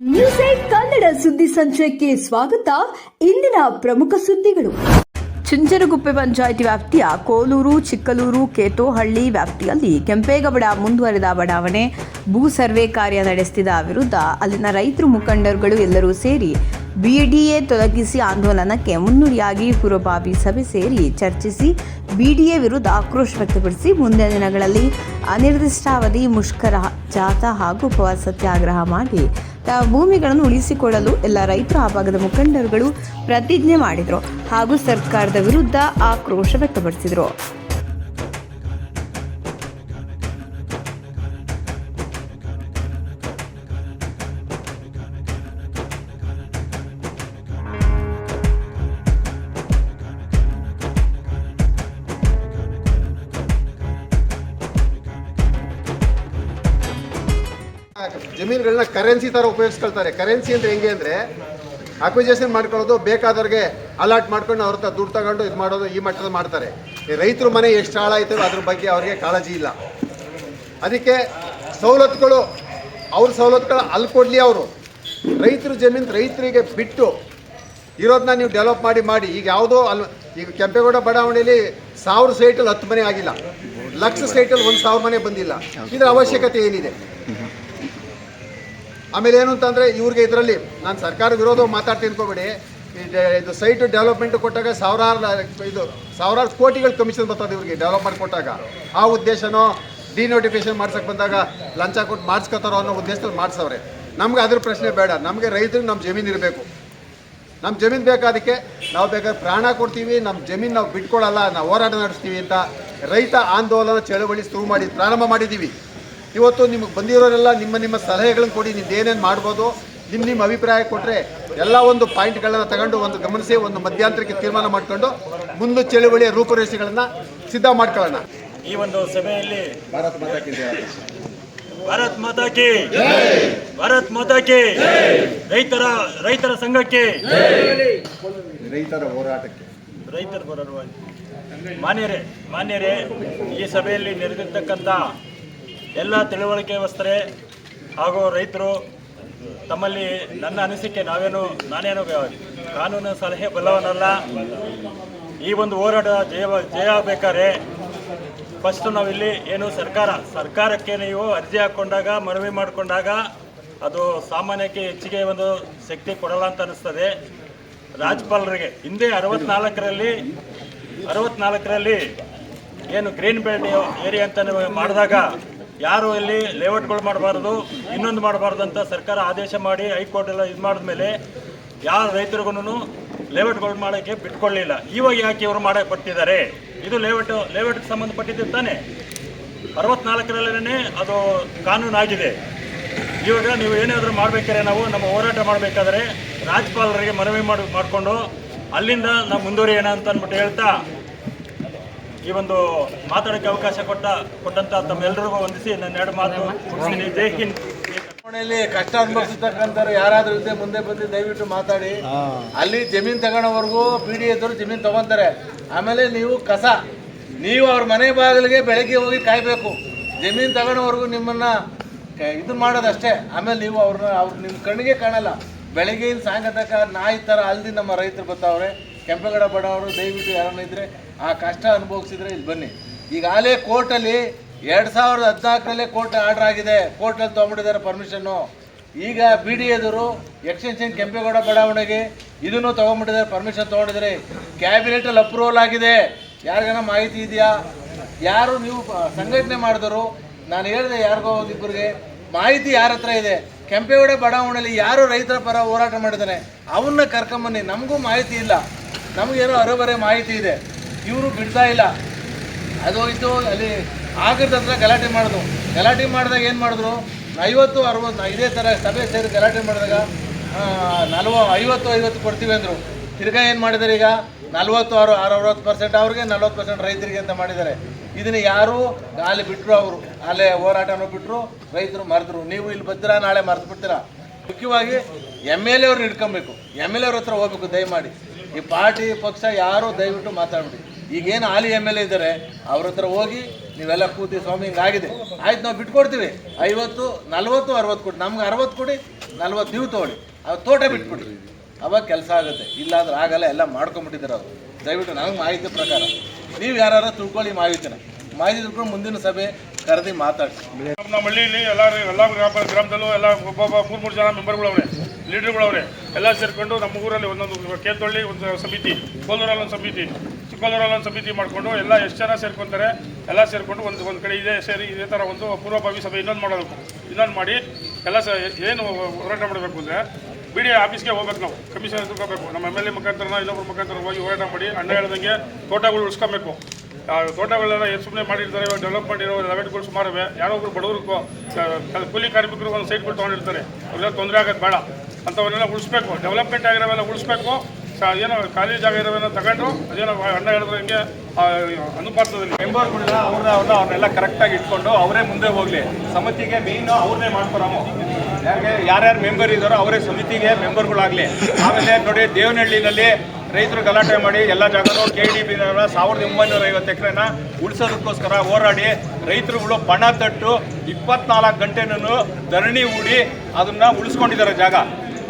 News eight Kannada ಸುದ್ದಿ ಸಂಚಯಕ್ಕೆ ಸ್ವಾಗತ. ಇಂದಿನ ಪ್ರಮುಖ ಸುದ್ದಿಗಳು. ಚುಂಚನಗುಪ್ಪೆ ಪಂಚಾಯಿತಿ ವ್ಯಾಪ್ತಿಯ ಕೋಲೂರು, ಚಿಕ್ಕಲೂರು, ಕೇತೋಹಳ್ಳಿ ವ್ಯಾಪ್ತಿಯಲ್ಲಿ ಕೆಂಪೇಗೌಡ ಮುಂದುವರೆದ ಬಡಾವಣೆ. ಭೂ ಸರ್ವೆ ಕಾರ್ಯ ನಡೆಸಿದ ವಿರುದ್ಧ ಅಲ್ಲಿನ ರೈತರು ಮುಖಂಡರುಗಳು ಎಲ್ಲರೂ ಸೇರಿ ಬಿಡಿಎ ತೊಲಗಿಸಿ ಆಂದೋಲನಕ್ಕೆ ಮುನ್ನುಡಿಯಾಗಿ ಪೂರ್ವಭಾವಿ ಸಭೆ ಸೇರಿ ಚರ್ಚಿಸಿ ಬಿಡಿಎ ವಿರುದ್ಧ ಆಕ್ರೋಶ ವ್ಯಕ್ತಪಡಿಸಿ ಮುಂದಿನ ದಿನಗಳಲ್ಲಿ ಅನಿರ್ದಿಷ್ಟಾವಧಿ ಮುಷ್ಕರ ಜಾಥಾ ಹಾಗೂ ಉಪವಾಸ ಸತ್ಯಾಗ್ರಹ ಮಾಡಿ ತಮ್ಮ ಭೂಮಿಗಳನ್ನು ಉಳಿಸಿಕೊಳ್ಳಲು ಎಲ್ಲ ರೈತರು ಆ ಭಾಗದ ಮುಖಂಡರುಗಳು ಪ್ರತಿಜ್ಞೆ ಮಾಡಿದರು ಹಾಗೂ ಸರ್ಕಾರದ ವಿರುದ್ಧ ಆಕ್ರೋಶ ವ್ಯಕ್ತಪಡಿಸಿದರು. ಕರೆನ್ಸಿ ಥರ ಉಪಯೋಗಿಸ್ಕೊಳ್ತಾರೆ. ಕರೆನ್ಸಿ ಅಂದರೆ ಹೆಂಗೆ ಅಂದರೆ ಅಕ್ವಿಜೇಷನ್ ಮಾಡ್ಕೊಳ್ಳೋದು, ಬೇಕಾದವ್ರಿಗೆ ಅಲಾಟ್ ಮಾಡ್ಕೊಂಡು ಅವ್ರ ಹತ್ರ ದುಡ್ಡು ತಗೊಂಡು ಇದು ಮಾಡೋದು, ಈ ಮಟ್ಟದ ಮಾಡ್ತಾರೆ. ರೈತರ ಮನೆ ಎಷ್ಟು ಹಾಳಾಯಿತು ಅದ್ರ ಬಗ್ಗೆ ಅವ್ರಿಗೆ ಕಾಳಜಿ ಇಲ್ಲ. ಅದಕ್ಕೆ ಸವಲತ್ತುಗಳು, ಅವ್ರ ಸವಲತ್ತುಗಳು ಅಲ್ಲಿ ಕೊಡಲಿ ಅವರು. ರೈತರು ಜಮೀನು ರೈತರಿಗೆ ಬಿಟ್ಟು ಇರೋದನ್ನ ನೀವು ಡೆವಲಪ್ ಮಾಡಿ ಮಾಡಿ. ಈಗ ಯಾವುದೋ ಅಲ್ಲಿ ಈಗ ಕೆಂಪೇಗೌಡ ಬಡಾವಣೆಯಲ್ಲಿ ಸಾವಿರ ಸೈಟಲ್ಲಿ ಹತ್ತು ಮನೆ ಆಗಿಲ್ಲ. ಲಕ್ಷ ಸೈಟಲ್ಲಿ ಒಂದು ಸಾವಿರ ಮನೆ ಬಂದಿಲ್ಲ. ಇದರ ಅವಶ್ಯಕತೆ ಏನಿದೆ? ಆಮೇಲೆ ಏನು ಅಂತಂದರೆ ಇವ್ರಿಗೆ ಇದರಲ್ಲಿ ನಾನು ಸರ್ಕಾರ ವಿರೋಧ ಮಾತಾಡ್ತೀನಿ ಅನ್ಕೋಬೇಡಿ. ಇದು ಸೈಟ್ ಡೆವಲಪ್ಮೆಂಟ್ ಕೊಟ್ಟಾಗ ಸಾವಿರಾರು ಇದು ಸಾವಿರಾರು ಕೋಟಿಗಳು ಕಮಿಷನ್ ಬರ್ತದೆ ಇವ್ರಿಗೆ ಡೆವಲಪ್ಮೆಂಟ್ ಕೊಟ್ಟಾಗ. ಆ ಉದ್ದೇಶನೋ ಡಿನೋಟಿಫಿಕೇಶನ್ ಮಾಡ್ಸಕ್ಕೆ ಬಂದಾಗ ಲಂಚ ಕೊಟ್ಟು ಮಾಡ್ಸ್ಕೊತಾರೋ ಅನ್ನೋ ಉದ್ದೇಶದಲ್ಲಿ ಮಾಡಿಸವ್ರೆ. ನಮ್ಗೆ ಅದ್ರ ಪ್ರಶ್ನೆ ಬೇಡ. ನಮಗೆ ರೈತರಿಗೆ ನಮ್ಮ ಜಮೀನು ಇರಬೇಕು. ನಮ್ಮ ಜಮೀನು ಬೇಕಾದಕ್ಕೆ ನಾವು ಬೇಕಾದ್ರೆ ಪ್ರಾಣ ಕೊಡ್ತೀವಿ ನಮ್ಮ ಜಮೀನು ನಾವು ಬಿಟ್ಕೊಳ್ಳಲ್ಲ ನಾವು ಹೋರಾಟ ನಡೆಸ್ತೀವಿ ಅಂತ ರೈತ ಆಂದೋಲನ ಚಳವಳಿ ಶುರು ಮಾಡಿ ಪ್ರಾರಂಭ ಮಾಡಿದ್ದೀವಿ. ಇವತ್ತು ನಿಮಗೆ ಬಂದಿರೋರೆಲ್ಲ ನಿಮ್ಮ ನಿಮ್ಮ ಸಲಹೆಗಳನ್ನು ಕೊಡಿ ನೀವು ಏನೇನು ಮಾಡ್ಬೋದು ನಿಮ್ಮ ನಿಮ್ಮ ಅಭಿಪ್ರಾಯ ಕೊಟ್ಟರೆ ಎಲ್ಲ ಒಂದು ಪಾಯಿಂಟ್ಗಳನ್ನು ತಗೊಂಡು ಒಂದು ಗಮನಿಸಿ ಒಂದು ಮಧ್ಯಂತರಕ್ಕೆ ತೀರ್ಮಾನ ಮಾಡ್ಕೊಂಡು ಮುಂದೆ ಚಳುವಳಿಯ ರೂಪುರೇಷೆಗಳನ್ನು ಸಿದ್ಧ ಮಾಡ್ಕೊಳ್ಳೋಣ. ಈ ಒಂದು ಸಭೆಯಲ್ಲಿ ಭಾರತ ಮಾತಾಕಿ. ಭಾರತ್ ಮಾತಾಕಿ ಭಾರತ್ ಮಾತಾಕಿ ರೈತರ ರೈತರ ಸಂಘಕ್ಕೆ ರೈತರ ಹೋರಾಟಕ್ಕೆ. ರೈತರ ಹೋರಾಟವಾಗಿ ಮಾನ್ಯರೇ ಮಾನ್ಯರೇ ಈ ಸಭೆಯಲ್ಲಿ ನೆರೆದಿರ್ತಕ್ಕಂಥ ಎಲ್ಲ ತಿಳುವಳಿಕೆ ವಸ್ತರೆ ಹಾಗೂ ರೈತರು ತಮ್ಮಲ್ಲಿ ನನ್ನ ಅನಿಸಿಕೆ ನಾವೇನು, ನಾನೇನು ಕಾನೂನು ಸಲಹೆ ಬಲ್ಲವನಲ್ಲ ಈ ಒಂದು ಹೋರಾಟ ಜಯ ಜಯ ಬೇಕಾದ್ರೆ ಫಸ್ಟ್ ನಾವಿಲ್ಲಿ ಏನು ಸರ್ಕಾರ, ಸರ್ಕಾರಕ್ಕೆ ನೀವು ಅರ್ಜಿ ಹಾಕ್ಕೊಂಡಾಗ ಮನವಿ ಮಾಡಿಕೊಂಡಾಗ ಅದು ಸಾಮಾನ್ಯಕ್ಕೆ ಹೆಚ್ಚಿಗೆ ಒಂದು ಶಕ್ತಿ ಕೊಡಲ್ಲ ಅಂತ ಅನಿಸ್ತದೆ. ರಾಜ್ಯಪಾಲರಿಗೆ ಹಿಂದೆ ಅರವತ್ನಾಲ್ಕರಲ್ಲಿ ಅರವತ್ನಾಲ್ಕರಲ್ಲಿ ಏನು ಗ್ರೀನ್ ಬೆಲ್ಟ್ ಏರಿಯಾ ಅಂತ ಮಾಡಿದಾಗ ಯಾರು ಇಲ್ಲಿ ಲೇಔಟ್ಗಳು ಮಾಡಬಾರ್ದು, ಇನ್ನೊಂದು ಮಾಡಬಾರ್ದು ಅಂತ ಸರ್ಕಾರ ಆದೇಶ ಮಾಡಿ ಹೈಕೋರ್ಟ್ ಎಲ್ಲ ಇದು ಮಾಡಿದ್ಮೇಲೆ ಯಾವ ರೈತರಿಗೂ ಲೇಔಟ್ಗಳು ಮಾಡೋಕ್ಕೆ ಬಿಟ್ಕೊಳ್ಳಿಲ್ಲ. ಇವಾಗ ಯಾಕೆ ಇವರು ಮಾಡಕ್ಕೆ ಬರ್ತಿದ್ದಾರೆ? ಇದು ಲೇಔಟ್, ಲೇಔಟ್ಗೆ ಸಂಬಂಧಪಟ್ಟಿದ್ದು ತಾನೆ. ಅರವತ್ನಾಲ್ಕರಲ್ಲೇ ಅದು ಕಾನೂನಾಗಿದೆ. ಇವಾಗ ನೀವು ಏನಾದರೂ ಮಾಡಬೇಕಾದ್ರೆ ನಾವು ನಮ್ಮ ಹೋರಾಟ ಮಾಡಬೇಕಾದ್ರೆ ರಾಜ್ಯಪಾಲರಿಗೆ ಮನವಿ ಮಾಡಿ, ಮಾಡಿಕೊಂಡು ಅಲ್ಲಿಂದ ನಾವು ಮುಂದುವರಿಯೋಣ ಅಂತ ಅಂದ್ಬಿಟ್ಟು ಹೇಳ್ತಾ ಈ ಒಂದು ಮಾತಾಡೋಕ್ಕೆ ಅವಕಾಶ ಕೊಟ್ಟ ಕೊಟ್ಟಂತ ತಮ್ಮೆಲ್ಲರಿಗೂ ವಂದಿಸಿ ನನ್ನ ಎರಡು ಮಾತು ಮುಗಿಸ್ತೀನಿ. ಜೈ ಹಿಂದ್. ಚುನಾವಣೆಯಲ್ಲಿ ಕಷ್ಟ ಅನುಭವಿಸ್ತಕ್ಕಂಥವ್ರು ಯಾರಾದ್ರೂ ಇದ್ದೆ ಮುಂದೆ ಬಂದು ದಯವಿಟ್ಟು ಮಾತಾಡಿ. ಅಲ್ಲಿ ಜಮೀನ್ ತಗೊಳ್ಳೋವರೆಗೂ ಪಿ ಡಿ ಎದ್ರು ಜಮೀನ್ ತಗೊಂತಾರೆ. ಆಮೇಲೆ ನೀವು ಕಸ. ನೀವು ಅವ್ರ ಮನೆ ಬಾಗಿಲಿಗೆ ಬೆಳಗ್ಗೆ ಹೋಗಿ ಕಾಯ್ಬೇಕು. ಜಮೀನ್ ತಗೊಳ್ಳೋವರೆಗೂ ನಿಮ್ಮನ್ನ ಕ- ಇದು ಮಾಡೋದಷ್ಟೇ. ಆಮೇಲೆ ನೀವು ಅವ್ರನ್ನ ಅವ್ರು ನಿಮ್ಮ ಕಣ್ಣಿಗೆ ಕಾಣಲ್ಲ. ಬೆಳಗ್ಗೆಯಿಂದ ಸಾಯಂಕಾಲ ನಾಯಿ ಥರ ಅಲ್ದಿ ನಮ್ಮ ರೈತರು ಬರ್ತಾವ್ರೆ. ಕೆಂಪೇಗೌಡ ಬಡವರು ದಯವಿಟ್ಟು ಯಾರನ್ನ ಇದ್ರೆ ಆ ಕಷ್ಟ ಅನುಭವಿಸಿದ್ರೆ ಇಲ್ಲಿ ಬನ್ನಿ. ಈಗಾಗಲೇ ಕೋರ್ಟಲ್ಲಿ ಎರಡು ಸಾವಿರದ ಹದಿನಾಲ್ಕರಲ್ಲೇ ಕೋರ್ಟ್ ಆರ್ಡರ್ ಆಗಿದೆ. ಕೋರ್ಟಲ್ಲಿ ತೊಗೊಂಡಿದ್ದಾರೆ ಪರ್ಮಿಷನ್ನು ಈಗ ಬಿ ಡಿ ಎದುರು ಎಕ್ಸ್ಟೆನ್ಷನ್ ಕೆಂಪೇಗೌಡ ಬಡಾವಣೆಗೆ ಇದನ್ನು ತೊಗೊಂಬಿಟ್ಟಿದ್ದಾರೆ ಪರ್ಮಿಷನ್ ತೊಗೊಂಡಿದ್ದಾರೆ. ಕ್ಯಾಬಿನೆಟಲ್ಲಿ ಅಪ್ರೂವಲ್ ಆಗಿದೆ. ಯಾರಿಗಾನ ಮಾಹಿತಿ ಇದೆಯಾ? ಯಾರು ನೀವು ಸಂಘಟನೆ ಮಾಡಿದ್ರು ನಾನು ಹೇಳಿದೆ ಯಾರಿಗೋ ಒಂದಿಬ್ಬರಿಗೆ ಮಾಹಿತಿ ಯಾರ ಹತ್ರ ಇದೆ? ಕೆಂಪೇಗೌಡ ಬಡಾವಣೆಯಲ್ಲಿ ಯಾರು ರೈತರ ಪರ ಹೋರಾಟ ಮಾಡಿದ್ದಾನೆ? ಅವನ್ನ ಕರ್ಕೊಂಬನ್ನಿ ನಮಗೂ ಮಾಹಿತಿ ಇಲ್ಲ. ನಮಗೇನೋ ಅರಬರೆ ಮಾಹಿತಿ ಇದೆ. ಇವರು ಬಿಡ್ತಾ ಇಲ್ಲ. ಅದು ಹೋಯ್ತು ಅಲ್ಲಿ ಆಗದ ಹತ್ರ ಗಲಾಟೆ ಮಾಡಿದ್ರು ಗಲಾಟೆ ಮಾಡಿದಾಗ ಏನು ಮಾಡಿದ್ರು? ಐವತ್ತು, ಅರವತ್ತು, ಇದೇ ಥರ ಸಭೆ ಸೇರಿ ಗಲಾಟೆ ಮಾಡಿದಾಗ ನಲ್ವ, ಐವತ್ತು ಐವತ್ತು ಕೊಡ್ತೀವಿ ಅಂದರು. ತಿರ್ಗಾ ಏನು ಮಾಡಿದ್ದಾರೆ ಈಗ? ನಲ್ವತ್ತು, ಆರು ಆರು, ಅರವತ್ತು ಪರ್ಸೆಂಟ್ ಅವ್ರಿಗೆ ನಲ್ವತ್ತು ಪರ್ಸೆಂಟ್ ರೈತರಿಗೆ ಅಂತ ಮಾಡಿದ್ದಾರೆ ಇದನ್ನು ಯಾರು? ಅಲ್ಲಿ ಬಿಟ್ಟರು ಅವರು. ಅಲ್ಲೇ ಹೋರಾಟನೂ ಬಿಟ್ಟರು ರೈತರು ಮರೆದ್ರು. ನೀವು ಇಲ್ಲಿ ಬರ್ತೀರಾ? ನಾಳೆ ಮರೆತು ಬಿಡ್ತೀರಾ ಮುಖ್ಯವಾಗಿ ಎಂ ಎಲ್ ಎ ಅವ್ರನ್ನ ಹಿಡ್ಕೊಬೇಕು. ಎಂ ಎಲ್ ಎ ಹತ್ರ ಹೋಗ್ಬೇಕು, ದಯಮಾಡಿ. ಈ ಪಾರ್ಟಿ ಪಕ್ಷ ಯಾರು ದಯವಿಟ್ಟು ಮಾತಾಡ್ಬಿಡಿ. ಈಗೇನು ಹಾಲಿ ಎಂ ಎಲ್ ಎ ಇದ್ದಾರೆ, ಅವ್ರ ಹತ್ರ ಹೋಗಿ ನೀವೆಲ್ಲ ಕೂತಿ ಸ್ವಾಮಿ, ಹಿಂಗಾಗಿದೆ. ಆಯ್ತು, ನಾವು ಬಿಟ್ಕೊಡ್ತೀವಿ. ಐವತ್ತು, ನಲ್ವತ್ತು, ಅರವತ್ತು ಕೊಡಿ. ನಮ್ಗೆ ಅರವತ್ತು ಕೊಡಿ, ನಲ್ವತ್ತು ನೀವು ತೊಗೊಳ್ಳಿ. ಅವ್ರು ತೋಟ ಬಿಟ್ಬಿಡ್ರಿ. ಅವಾಗ ಕೆಲಸ ಆಗುತ್ತೆ. ಇಲ್ಲಾಂದ್ರೆ ಆಗಲ್ಲ, ಎಲ್ಲ ಮಾಡ್ಕೊಂಬಿಟ್ಟಿದ್ದಾರೆ ಅವರು. ದಯವಿಟ್ಟು ನನಗೆ ಮಾಹಿತಿ ಪ್ರಕಾರ. ನೀವು ಯಾರು ತಿಳ್ಕೊಳ್ಳಿ ಮಾಹಿತಿನ. ಮಾಹಿತಿ ತಿಳ್ಕೊಂಡು ಮುಂದಿನ ಸಭೆ ಕರೆದಿ ಮಾತಾಡ್ತೀವಿ ನಮ್ಮ ಹಳ್ಳಿಯಲ್ಲಿ ಎಲ್ಲರೂ ಎಲ್ಲ ಗ್ರಾಮ, ಗ್ರಾಮದಲ್ಲೂ ಎಲ್ಲ ಒಬ್ಬೊಬ್ಬ ಮೂರು ಮೂರು ಜನ ಮೆಂಬರ್ಗಳವ್ರೆ, ಲೀಡರ್ಗಳವ್ರೆ, ಎಲ್ಲ ಸೇರಿಕೊಂಡು ನಮ್ಮ ಊರಲ್ಲಿ ಒಂದೊಂದು ಕೇತೊಳ್ಳಿ ಒಂದು ಸಮಿತಿ, ಕೋಲೂರಲ್ಲಿ ಒಂದು ಸಮಿತಿ ಚಿಕ್ಕೋಲೂರಲ್ಲಿ ಒಂದು ಸಮಿತಿ ಮಾಡಿಕೊಂಡು ಎಲ್ಲ ಎಷ್ಟು ಜನ ಸೇರ್ಕೊಂತಾರೆ, ಎಲ್ಲ ಸೇರಿಕೊಂಡು ಒಂದು ಒಂದು ಕಡೆ ಇದೇ ಸೇರಿ ಇದೇ ಥರ ಒಂದು ಪೂರ್ವಭಾವಿ ಸಭೆ ಇನ್ನೊಂದು ಮಾಡಬೇಕು ಇನ್ನೊಂದು ಮಾಡಿ ಎಲ್ಲ ಏನು ಹೋರಾಟ ಮಾಡಬೇಕು ಅಂದರೆ ಬಿ ಡಿ ಆಫೀಸ್ಗೆ ಹೋಗ್ಬೇಕು ನಾವು ಕಮಿಷನ್ ಹೋಗಬೇಕು ನಮ್ಮ ಎಂ ಎಲ್ ಎ ಮುಖಾಂತರ ಇನ್ನೊಬ್ಬರ ಮುಖಾಂತರ ಹೋಗಿ ಹೋರಾಟ ಮಾಡಿ ಅಣ್ಣ ಹೇಳ್ದಂಗೆ ತೋಟಗಳು ಉಳಿಸ್ಕೊಬೇಕು. ತೋಟಗಳೆಲ್ಲ ಸುಮ್ಮನೆ ಮಾಡಿರ್ತಾರೆ ಇವಾಗ ಡೆವಲಪ್ಮೆಂಟ್ ಇರೋ ಲೆವೆಟ್ಗಳು ಸುಮಾರು ಇವೆ ಯಾರೋ ಒಬ್ರು ಬಡವ್ರಿಗೂ ಆ, ಕೂಲಿ ಕಾರ್ಮಿಕರು ಒಂದು ಸೈಟ್ಗಳು ತೊಗೊಂಡಿರ್ತಾರೆ. ಅವ್ರೆಲ್ಲ ತೊಂದರೆ ಆಗೋದು ಬೇಡ. ಅಂಥವನ್ನೆಲ್ಲ ಉಳಿಸ್ಬೇಕು. ಡೆವಲಪ್ಮೆಂಟ್ ಆಗಿರೋವೆಲ್ಲ ಉಳಿಸ್ಬೇಕು. ಸ- ಏನೋ ಖಾಲಿ ಜಾಗ ಇರೋವೆಲ್ಲ ತಗೊಂಡು ಅದೇನೋ ಅಣ್ಣ ಹೇಳಿದಂಗೆ ಆ, ಅನುಪಾತದಲ್ಲಿ. ಮೆಂಬರ್ಗಳನ್ನ ಅವ್ರನ್ನ ಅವ್ರನ್ನ ಅವ್ರನ್ನೆಲ್ಲ ಕರೆಕ್ಟಾಗಿ ಇಟ್ಕೊಂಡು ಅವರೇ ಮುಂದೆ ಹೋಗಲಿ. ಸಮಿತಿಗೆ ಮೇಯ್ನು ಅವ್ರನ್ನೇ ಮಾಡ್ಕೊಳಮು. ಯಾಕೆ ಯಾರ್ಯಾರು ಮೆಂಬರ್ ಇದ್ದಾರೋ ಅವರೇ ಸಮಿತಿಗೆ ಮೆಂಬರ್ಗಳಾಗಲಿ ಆಮೇಲೆ ನೋಡಿ ದೇವನಹಳ್ಳಿನಲ್ಲಿ ರೈತರು ಗಲಾಟೆ ಮಾಡಿ ಎಲ್ಲ ಜಾಗನೂ ಕೆ ಡಿ ಬಿ ಸಾವಿರದ ಒಂಬೈನೂರ ಐವತ್ತು ಎಕರೆನ ಉಳಿಸೋದಕ್ಕೋಸ್ಕರ ಹೋರಾಡಿ ರೈತರುಗಳು ಪಣ ತಟ್ಟು ಇಪ್ಪತ್ನಾಲ್ಕು ಗಂಟೆನೂ ಧರಣಿ ಹೂಡಿ ಅದನ್ನು ಉಳಿಸ್ಕೊಂಡಿದ್ದಾರೆ ಜಾಗ.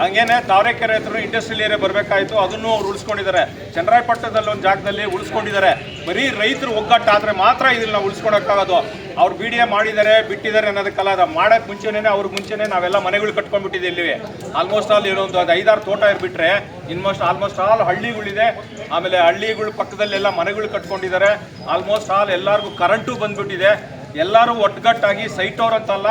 ಹಂಗೇನೆ ತಾವರೆಕೆರೆ ಹತ್ರ ಇಂಡಸ್ಟ್ರಿಯಲ್ ಏರಿಯಾ ಬರಬೇಕಾಯ್ತು, ಅದನ್ನು ಅವ್ರು ಉಳಿಸ್ಕೊಂಡಿದ್ದಾರೆ. ಚನ್ನರಾಯಪಟ್ಟಣದಲ್ಲಿ ಒಂದು ಜಾಗದಲ್ಲಿ ಉಳಿಸ್ಕೊಂಡಿದ್ದಾರೆ. ಬರೀ ರೈತರು ಒಗ್ಗಟ್ಟಾದ್ರೆ ಮಾತ್ರ ಇದನ್ನ ನಾವು ಉಳಿಸ್ಕೊಳಕ್ಕಾಗೋದು. ಅವ್ರು ಬಿ ಡಿ ಎ ಮಾಡಿದ್ದಾರೆ, ಬಿಟ್ಟಿದ್ದಾರೆ ಅನ್ನೋದಕ್ಕಲ್ಲ ಅದು. ಮಾಡೋಕ್ಕೆ ಮುಂಚೆನೇ ಅವ್ರಿಗೆ ಮುಂಚೆನೇ ನಾವೆಲ್ಲ ಮನೆಗಳು ಕಟ್ಕೊಂಡ್ಬಿಟ್ಟಿದ್ದೀವಿ ಇಲ್ಲಿ. ಆಲ್ಮೋಸ್ಟ್ ಆಲ್ ಏನೋ ಒಂದು ಅದು ಐದಾರು ತೋಟ ಇರ್ಬಿಟ್ರೆ, ಇನ್ಮೋಸ್ಟ್ ಆಲ್ಮೋಸ್ಟ್ ಆಲ್ ಹಳ್ಳಿಗಳಿದೆ. ಆಮೇಲೆ ಹಳ್ಳಿಗಳ ಪಕ್ಕದಲ್ಲೆಲ್ಲ ಮನೆಗಳು ಕಟ್ಕೊಂಡಿದ್ದಾರೆ. ಆಲ್ಮೋಸ್ಟ್ ಆಲ್ ಎಲ್ಲರಿಗೂ ಕರೆಂಟು ಬಂದ್ಬಿಟ್ಟಿದೆ. ಎಲ್ಲರೂ ಒಟ್ಟುಗಟ್ಟಾಗಿ ಸೈಟವ್ರಂತಲ್ಲ